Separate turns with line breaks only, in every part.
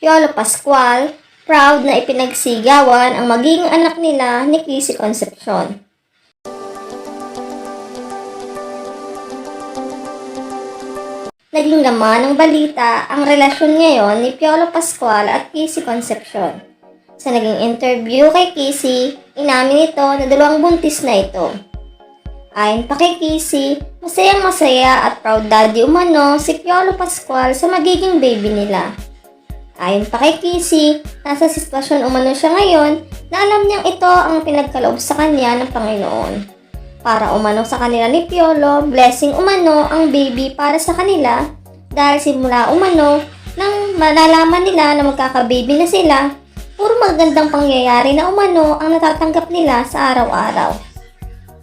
Piolo Pascual, proud na ipinagsigawan ang magiging anak nila ni Kissy Concepcion. Naging laman ng balita ang relasyon ngayon ni Piolo Pascual at Kissy Concepcion. Sa naging interview kay Kissy, inamin nito na dalawang buntis na ito. Ayon pa kay Kissy, masayang masaya at proud daddy umano si Piolo Pascual sa magiging baby nila. Ayon pa kay Kissy, nasa sitwasyon umano siya ngayon na alam niyang ito ang pinagkaloob sa kanya ng Panginoon. Para umano sa kanila ni Piolo, blessing umano ang baby para sa kanila dahil simula umano nang malalaman nila na magkakababy na sila, puro magandang pangyayari na umano ang natatanggap nila sa araw-araw.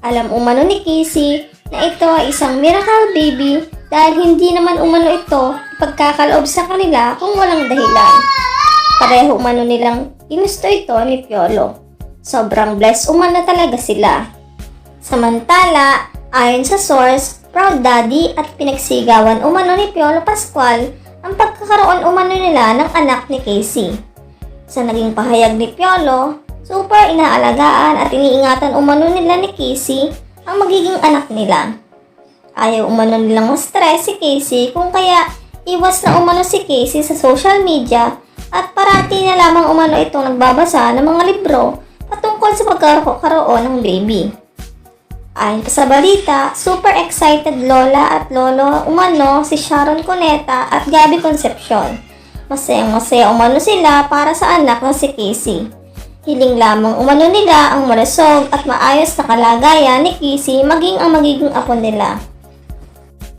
Alam umano ni Kissy na ito ay isang miracle baby dahil hindi naman umano ito pagkakaloob sa kanila kung walang dahilan. Pareho umano nilang ginusto ito ni Piolo. Sobrang blessed umano talaga sila. Samantala, ayon sa source, proud daddy at pinagsigawan umano ni Piolo Pascual ang pagkakaroon umano nila ng anak ni Casey. Sa naging pahayag ni Piolo, super inaalagaan at iniingatan umano nila ni Casey ang magiging anak nila. Ayaw umano nilang ma-stress si Casey kung kaya iwas na umano si Casey sa social media at parati na lamang umano itong nagbabasa ng mga libro patungkol sa pagkakaroon ng baby. Ayon pa sa balita, super excited lola at lolo umano si Sharon Cuneta at Gabby Concepcion. Masayang masaya umano sila para sa anak na si Casey. Hiling lamang umano nila ang malusog at maayos na kalagayan ni Casey maging ang magiging apo nila.